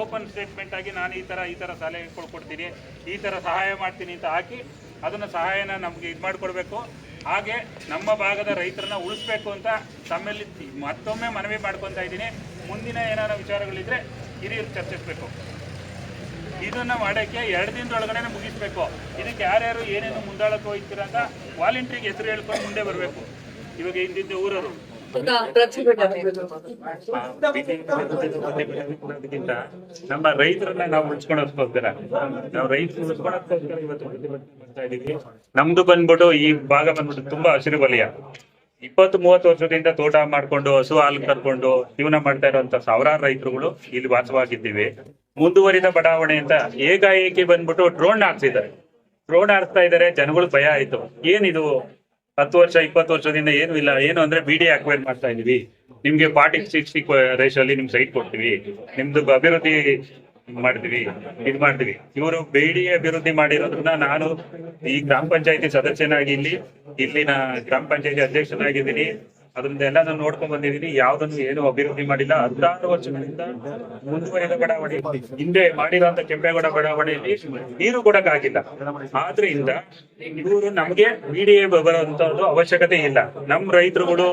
ಓಪನ್ ಸ್ಟೇಟ್ಮೆಂಟ್ ಆಗಿ ನಾನು ಈ ಥರ ಈ ಥರ ಸಲಹೆ ಕೊಡ್ತೀನಿ, ಈ ಥರ ಸಹಾಯ ಮಾಡ್ತೀನಿ ಅಂತ ಹಾಕಿ ಅದನ್ನು ಸಹಾಯನ ನಮಗೆ ಇದು ಮಾಡಿಕೊಡ್ಬೇಕು. ಹಾಗೆ ನಮ್ಮ ಭಾಗದ ರೈತರನ್ನ ಉಳಿಸ್ಬೇಕು ಅಂತ ತಮ್ಮಲ್ಲಿ ಮತ್ತೊಮ್ಮೆ ಮನವಿ ಮಾಡ್ಕೊತಾ ಇದ್ದೀನಿ. ಮುಂದಿನ ಏನಾರ ವಿಚಾರಗಳಿದ್ರೆ ಹಿರಿಯರು ಚರ್ಚಿಸಬೇಕು. ಇದನ್ನ ಮಾಡೋಕ್ಕೆ ಎರಡು ದಿನದೊಳಗಡೆ ಮುಗಿಸ್ಬೇಕು. ಇದಕ್ಕೆ ಯಾರ್ಯಾರು ಏನೇನು ಮುಂದಾಳಕ್ಕೆ ಹೋಗ್ತೀರ ಅಂತ ವಾಲಂಟ್ರಿಗೆ ಹೆಸರು ಹೇಳ್ಕೊಂಡು ಮುಂದೆ ಬರಬೇಕು. ಇವಾಗ ಹಿಂದಿದ್ದ ಊರವರು. ನಮ್ಮ ರೈತರನ್ನ ನಾವು ಉಳಿಸ್ಕೊಳೋದಕ್ಕೋಸ್ಕರ ನಾವು ರೈತರು ಉಳಿಸ್ಕೊಳೋದಕ್ಕೋಸ್ಕರ ಇವತ್ತು ಇದೀವಿ ನಮ್ದು ಬಂದ್ಬಿಟ್ಟು ಈ ಭಾಗ ಬಂದ್ಬಿಟ್ಟು ತುಂಬಾ ಹಸಿರು ವಲಯ ಇಪ್ಪತ್ತು ಮೂವತ್ತು ವರ್ಷದಿಂದ ತೋಟ ಮಾಡ್ಕೊಂಡು, ಹಸು ಹಾಲು ಕರ್ಕೊಂಡು ಜೀವನ ಮಾಡ್ತಾ ಇರುವಂತ ಸಾವಿರಾರು ರೈತರುಗಳು ಇಲ್ಲಿ ವಾಸವಾಗಿದ್ದೀವಿ. ಮುಂದುವರಿದ ಬಡಾವಣೆ ಅಂತ ಏಕಾಏಕಿ ಬಂದ್ಬಿಟ್ಟು ಡ್ರೋನ್ ಹಾಕ್ಸಿದ್ದಾರೆ. ಡ್ರೋನ್ ಹಾರಿಸ್ತಾ ಇದ್ದಾರೆ, ಜನಗಳು ಭಯ ಆಯ್ತು. ಏನಿದು? ಹತ್ತು ವರ್ಷ, ಇಪ್ಪತ್ತು ವರ್ಷದಿಂದ ಏನು ಇಲ್ಲ. ಏನು ಅಂದ್ರೆ ಬಿಡಿ ಅಕ್ವೈರ್ ಮಾಡ್ತಾ ಇದೀವಿ ನಿಮ್ಗೆ ಫಾರ್ಟಿ ಸಿಕ್ಸ್ಟಿ ಅಲ್ಲಿ ನಿಮ್ ಸೈಟ್ ಕೊಡ್ತೀವಿ. ನಿಮ್ದು ಅಭಿವೃದ್ಧಿ ಮಾಡ್ತೀವಿ, ಇದು ಮಾಡ್ತೀವಿ. ಇವರು ಬೇಡಿ ಅಭಿವೃದ್ಧಿ ಮಾಡಿರೋದ್ರನ್ನ ನಾನು ಈ ಗ್ರಾಮ ಪಂಚಾಯತಿ ಸದಸ್ಯನಾಗಿ ಇಲ್ಲಿ, ಇಲ್ಲಿನ ಗ್ರಾಮ ಪಂಚಾಯತಿ ಅಧ್ಯಕ್ಷನಾಗಿದ್ದೀನಿ. ಅದನ್ನೆಲ್ಲ ಎಲ್ಲಾನು ನೋಡ್ಕೊಂಡ್ ಬಂದಿದ್ದೀನಿ ಯಾವ್ದನ್ನು ಏನು ಅಭಿವೃದ್ಧಿ ಮಾಡಿಲ್ಲ. ಹತ್ತಾರು ವರ್ಷಗಳಿಂದ ಮುಂದುವರಿದ ಬಡಾವಣೆ. ಹಿಂದೆ ಮಾಡಿರುವಂತ ಕೆಂಪೇಗೌಡ ಬಡಾವಣೆಯಲ್ಲಿ ನೀರು ಕೊಡಕ್ಕಾಗಿಲ್ಲ ಆದ್ರಿಂದ ಇವರು ನಮ್ಗೆ ಬಿಡಿಎ ಬರುವಂತ ಅವಶ್ಯಕತೆ ಇಲ್ಲ. ನಮ್ ರೈತರುಗಳು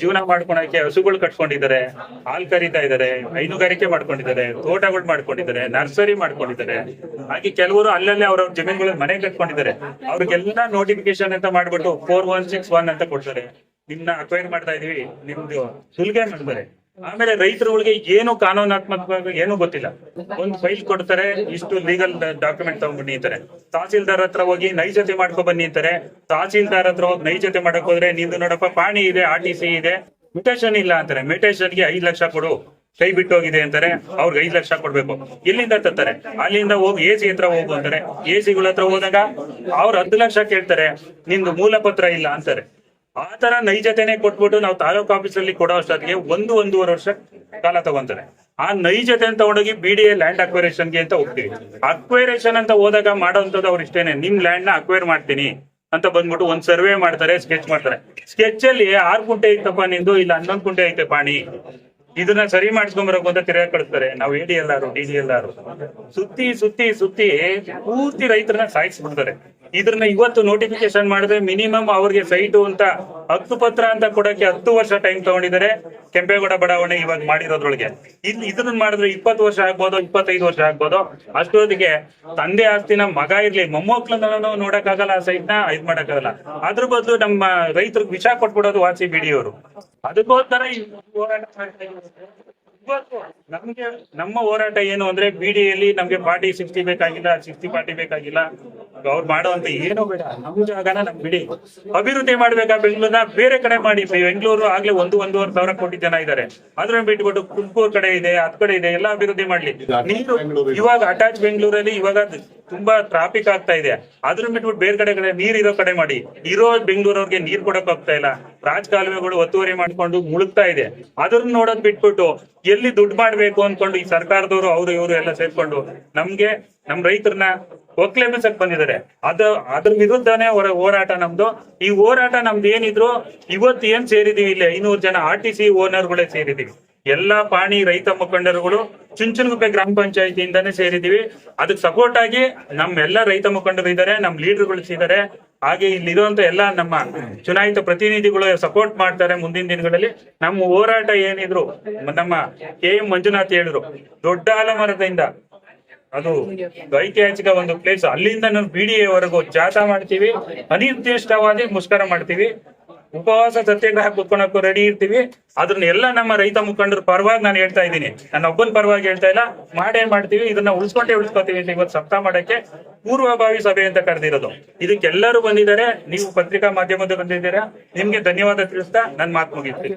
ಜೀವನ ಮಾಡ್ಕೊಳಕ್ಕೆ ಹಸುಗಳು ಕಟ್ಕೊಂಡಿದ್ದಾರೆ, ಹಾಲ್ ಕರಿತಾ ಇದ್ದಾರೆ, ಹೈನುಗಾರಿಕೆ ಮಾಡ್ಕೊಂಡಿದ್ದಾರೆ, ತೋಟಗಳು ಮಾಡ್ಕೊಂಡಿದ್ದಾರೆ, ನರ್ಸರಿ ಮಾಡ್ಕೊಂಡಿದ್ದಾರೆ. ಹಾಗೆ ಕೆಲವರು ಅಲ್ಲಲ್ಲೇ ಅವ್ರ ಜಮೀನುಗಳ ಮನೆ ಕಟ್ಕೊಂಡಿದ್ದಾರೆ. ಅವ್ರಿಗೆಲ್ಲ ನೋಟಿಫಿಕೇಶನ್ ಅಂತ ಮಾಡ್ಬಿಟ್ಟು ಫೋರ್ ಒನ್ ಸಿಕ್ಸ್ ಒನ್ ಅಂತ ಕೊಡ್ತಾರೆ. ನಿಮ್ನ ಅಕ್ವೈರ್ ಮಾಡ್ತಾ ಇದೀವಿ, ನಿಮ್ದು ಸುಲ್ಗೆ ಮಾಡ್ತಾರೆ ಆಮೇಲೆ ರೈತರುಗಳಿಗೆ ಏನು ಕಾನೂನಾತ್ಮಕವಾಗಿ ಏನು ಗೊತ್ತಿಲ್ಲ. ಒಂದು ಫೈಲ್ ಕೊಡ್ತಾರೆ, ಇಷ್ಟು ಲೀಗಲ್ ಡಾಕ್ಯುಮೆಂಟ್ ತಗೊಂಡ್ಬನ್ನಿ ಅಂತಾರೆ. ತಹಸೀಲ್ದಾರ್ ಹತ್ರ ಹೋಗಿ ನೈಜತೆ ಮಾಡ್ಕೊ ಬನ್ನಿ ಅಂತಾರೆ. ತಹಸೀಲ್ದಾರ್ ಹತ್ರ ಹೋಗಿ ನೈಜತೆ ಮಾಡಕ್ ಹೋದ್ರೆ ನಿಂದು ನೋಡಪ್ಪ ಪಾಣಿ ಇದೆ, ಆರ್ ಟಿ ಸಿ ಇದೆ ಮ್ಯೂಟೇಷನ್ ಇಲ್ಲ ಅಂತಾರೆ. ಮಿಟೇಷನ್ಗೆ ಐದು ಲಕ್ಷ ಕೊಡು, ಕೈ ಬಿಟ್ಟು ಹೋಗಿದೆ ಅಂತಾರೆ. ಅವ್ರಿಗೆ ಐದು ಲಕ್ಷ ಕೊಡ್ಬೇಕು. ಎಲ್ಲಿಂದ ತತ್ತಾರೆ ಅಲ್ಲಿಂದ ಹೋಗಿ ಎ ಸಿ ಹತ್ರ ಹೋಗು ಅಂತಾರೆ. ಎ ಸಿಗಳ ಹತ್ರ ಹೋದಾಗ ಅವ್ರು ಹತ್ತು ಲಕ್ಷ ಕೇಳ್ತಾರೆ ನಿಂದು ಮೂಲ ಪತ್ರ ಇಲ್ಲ ಅಂತಾರೆ. ಆ ತರ ನೈಜತೆನೆ ಕೊಟ್ಬಿಟ್ಟು ನಾವು ತಾಲೂಕ್ ಆಫೀಸ್ ಅಲ್ಲಿ ಕೊಡೋ ಅಷ್ಟೊತ್ತಿಗೆ ಒಂದು ಒಂದೂವರೆ ವರ್ಷ ಕಾಲ ತಗೊಂತಾರೆ. ಆ ನೈಜತೆ ತಗೊಂಡೋಗಿ ಬಿ ಡಿ ಎ ಲ್ಯಾಂಡ್ ಅಕ್ವೈರೇಷನ್ಗೆ ಅಂತ ಹೋಗ್ತೀವಿ. ಅಕ್ವೈರೇಷನ್ ಅಂತ ಹೋದಾಗ ಮಾಡೋಂಥದ್ದು ಅವ್ರು ಇಷ್ಟೇನೆ. ನಿಮ್ ಲ್ಯಾಂಡ್ನ ಅಕ್ವೈರ್ ಮಾಡ್ತೀನಿ ಅಂತ ಬಂದ್ಬಿಟ್ಟು ಒಂದ್ ಸರ್ವೆ ಮಾಡ್ತಾರೆ ಸ್ಕೆಚ್ ಮಾಡ್ತಾರೆ. ಸ್ಕೆಚ್ ಅಲ್ಲಿ ಆರ್ ಕುಂಟೆ ಐತಪ್ಪ ನಿಂದು, ಇಲ್ಲ ಹನ್ನೊಂದು ಕುಂಟೆ ಐತೆ ಪಾಣಿ. ಇದನ್ನ ಸರಿ ಮಾಡಿಸ್ಕೊಂಬರಕ್ ಅಂತ ತಿರ್ಗಾ ಕಳಿಸ್ತಾರೆ. ನಾವು A D D L R D D L R ಸುತ್ತಿ ಸುತ್ತಿ ಸುತ್ತಿ ಪೂರ್ತಿ ರೈತರನ್ನ ಸಾಯಿಸ್ಬಿಡ್ತಾರೆ. ಇದ್ರನ್ನ ಇವತ್ತು ನೋಟಿಫಿಕೇಶನ್ ಮಾಡಿದ್ರೆ ಮಿನಿಮಮ್ ಅವ್ರಿಗೆ ಸೈಟು ಅಂತ ಹತ್ತು ಪತ್ರ ಅಂತ ಕೊಡಕ್ಕೆ ಹತ್ತು ವರ್ಷ ಟೈಮ್ ತಗೊಂಡಿದ್ದಾರೆ. ಕೆಂಪೇಗೌಡ ಬಡಾವಣೆ ಇವಾಗ ಮಾಡಿರೋದ್ರೊಳಗೆ. ಇಲ್ಲಿ ಇದನ್ನ ಮಾಡಿದ್ರೆ ಇಪ್ಪತ್ತು ವರ್ಷ ಆಗ್ಬೋದು, ಇಪ್ಪತ್ತೈದು ವರ್ಷ ಆಗ್ಬೋದು. ಅಷ್ಟೊತ್ತಿಗೆ ತಂದೆ ಆಸ್ತಿನ ಮಗ ಇರ್ಲಿ ಮೊಮ್ಮಕ್ಳನ್ನ ನೋಡಕ್ಕಾಗಲ್ಲ ಆ ಸೈಟ್ನ ಇದ್ ಮಾಡಕ್ಕಾಗಲ್ಲ. ಅದ್ರ ಬದಲು ನಮ್ಮ ರೈತರಿಗೆ ವಿಷ ಕೊಟ್ಬಿಡೋದು ವಾಸಿ ಬಿಡಿಯವರು ಅದಕ್ಕೋಸ್ಕರ ನಮ್ಗೆ ನಮ್ಮ ಹೋರಾಟ ಏನು ಅಂದ್ರೆ ಬಿಡಿಯಲ್ಲಿ ನಮ್ಗೆ ಪಾರ್ಟಿ ಸಿಕ್ಸ್ಟಿ ಬೇಕಾಗಿಲ್ಲ ಸಿಕ್ಸ್ಟಿ ಪಾರ್ಟಿ ಬೇಕಾಗಿಲ್ಲ. ಅವ್ರು ಮಾಡುವಂತ ಏನೋ ಬೇಡ. ನಮ್ ಜಾಗನ ನಮ್ ಬಿಡಿ. ಅಭಿವೃದ್ಧಿ ಮಾಡ್ಬೇಕಾ ಬೆಂಗಳೂರ್ನ ಬೇರೆ ಕಡೆ ಮಾಡಿ. ಬೆಂಗಳೂರು ಆಗ್ಲೇ ಒಂದು ಒಂದೂವರೆ ಸಾವಿರ ಕೋಟಿ ಜನ ಇದ್ದಾರೆ ಅದ್ರ ಬಿಟ್ಬಿಟ್ಟು ತುಮಕೂರು ಕಡೆ ಇದೆ ಅದ್ ಕಡೆ ಇದೆ ಎಲ್ಲ ಅಭಿವೃದ್ಧಿ ಮಾಡ್ಲಿ. ನೀರು ಇವಾಗ ಅಟ್ಯಾಚ್ ಬೆಂಗಳೂರಲ್ಲಿ ಇವಾಗ ತುಂಬಾ ಟ್ರಾಫಿಕ್ ಆಗ್ತಾ ಇದೆ. ಅದನ್ನ ಬಿಟ್ಬಿಟ್ಟು ಬೇರೆ ಕಡೆ ಕಡೆ ನೀರ್ ಇರೋ ಕಡೆ ಮಾಡಿ. ಇರೋ ಬೆಂಗಳೂರವ್ರಿಗೆ ನೀರ್ ಕೊಡಕ್ ಆಗ್ತಾ ಇಲ್ಲ. ರಾಜಕಾಲುವೆಗಳು ಒತ್ತುವರಿ ಮಾಡ್ಕೊಂಡು ಮುಳುಗ್ತಾ ಇದೆ. ಅದನ್ನ ನೋಡೋದ್ ಬಿಟ್ಬಿಟ್ಟು ಎಲ್ಲಿ ದುಡ್ಡು ಮಾಡ್ಬೇಕು ಅನ್ಕೊಂಡು ಈ ಸರ್ಕಾರದವರು, ಅವರು, ಇವರು ಎಲ್ಲ ಸೇರ್ಕೊಂಡು ನಮ್ಗೆ, ನಮ್ ರೈತರನ್ನ ಒಕ್ಲೆಬ್ಬಿಸಕ್ ಬಂದಿದ್ದಾರೆ. ಅದ, ಅದ್ರ ವಿರುದ್ಧನೇ ಹೊರ ಹೋರಾಟ ನಮ್ದು. ಈ ಹೋರಾಟ ನಮ್ದು ಏನಿದ್ರು ಇವತ್ತು ಏನ್ ಸೇರಿದೀವಿ ಇಲ್ಲಿ ಐನೂರು ಜನ ಆರ್ ಟಿ ಸಿ ಓನರ್ಗಳೇ ಸೇರಿದೀವಿ. ಎಲ್ಲಾ ಪಾಣಿ ರೈತ ಮುಖಂಡರುಗಳು ಚುಂಚನಗುಪ್ಪೆ ಗ್ರಾಮ ಪಂಚಾಯತಿಯಿಂದಾನೇ ಸೇರಿದೀವಿ ಅದಕ್ಕೆ ಸಪೋರ್ಟ್ ಆಗಿ ನಮ್ಮೆಲ್ಲ ರೈತ ಮುಖಂಡರು ಇದ್ದಾರೆ ನಮ್ ಲೀಡರ್ಗಳು ಇದ್ದಾರೆ. ಹಾಗೆ ಇಲ್ಲಿರುವಂತ ಎಲ್ಲ ನಮ್ಮ ಚುನಾಯಿತ ಪ್ರತಿನಿಧಿಗಳು ಸಪೋರ್ಟ್ ಮಾಡ್ತಾರೆ ಮುಂದಿನ ದಿನಗಳಲ್ಲಿ. ನಮ್ಮ ಹೋರಾಟ ಏನಿದ್ರು, ನಮ್ಮ ಕೆ ಎಂ ಮಂಜುನಾಥ್ ಹೇಳಿದ್ರು, ದೊಡ್ಡ ಆಲಮರದಿಂದ ಅದು ಐತಿಹಾಸಿಕ ಒಂದು ಪ್ಲೇಸ್ ಅಲ್ಲಿಂದ ನಾವು ಬಿಡಿಎವರೆಗೂ ಜಾಥಾ ಮಾಡ್ತೀವಿ. ಅನಿರ್ದಿಷ್ಟವಾಗಿ ಮುಷ್ಕರ ಮಾಡ್ತೀವಿ. ಉಪವಾಸ ಸತ್ಯಾಗ್ರಹ ಕೂತ್ಕೊಳಕ್ಕೂ ರೆಡಿ ಇರ್ತೀವಿ. ಅದನ್ನ ಎಲ್ಲ ನಮ್ಮ ರೈತ ಮುಖಂಡರ ಪರವಾಗಿ ನಾನು ಹೇಳ್ತಾ ಇದ್ದೀನಿ. ನನ್ನ ಒಬ್ಬನ ಪರವಾಗಿ ಹೇಳ್ತಾ ಇಲ್ಲ. ಮಾಡೇ ಮಾಡ್ತೀವಿ? ಇದನ್ನ ಉಳಿಸ್ಕೊಂಡೇ ಉಳಿಸ್ಕೊತೀವಿ ಅಂತ ಇವತ್ತು ಸಪ್ತಾಹ ಮಾಡಕ್ಕೆ ಪೂರ್ವಭಾವಿ ಸಭೆ ಅಂತ ಕರೆದಿರೋದು. ಇದಕ್ಕೆಲ್ಲರೂ ಬಂದಿದ್ದಾರೆ. ನೀವು ಪತ್ರಿಕಾ ಮಾಧ್ಯಮದ ಬಂದಿದ್ದೀರಾ? ನಿಮ್ಗೆ ಧನ್ಯವಾದ ತಿಳಿಸ್ತಾ ನನ್ನ ಮಾತು ಮುಗಿಸ್ತೀನಿ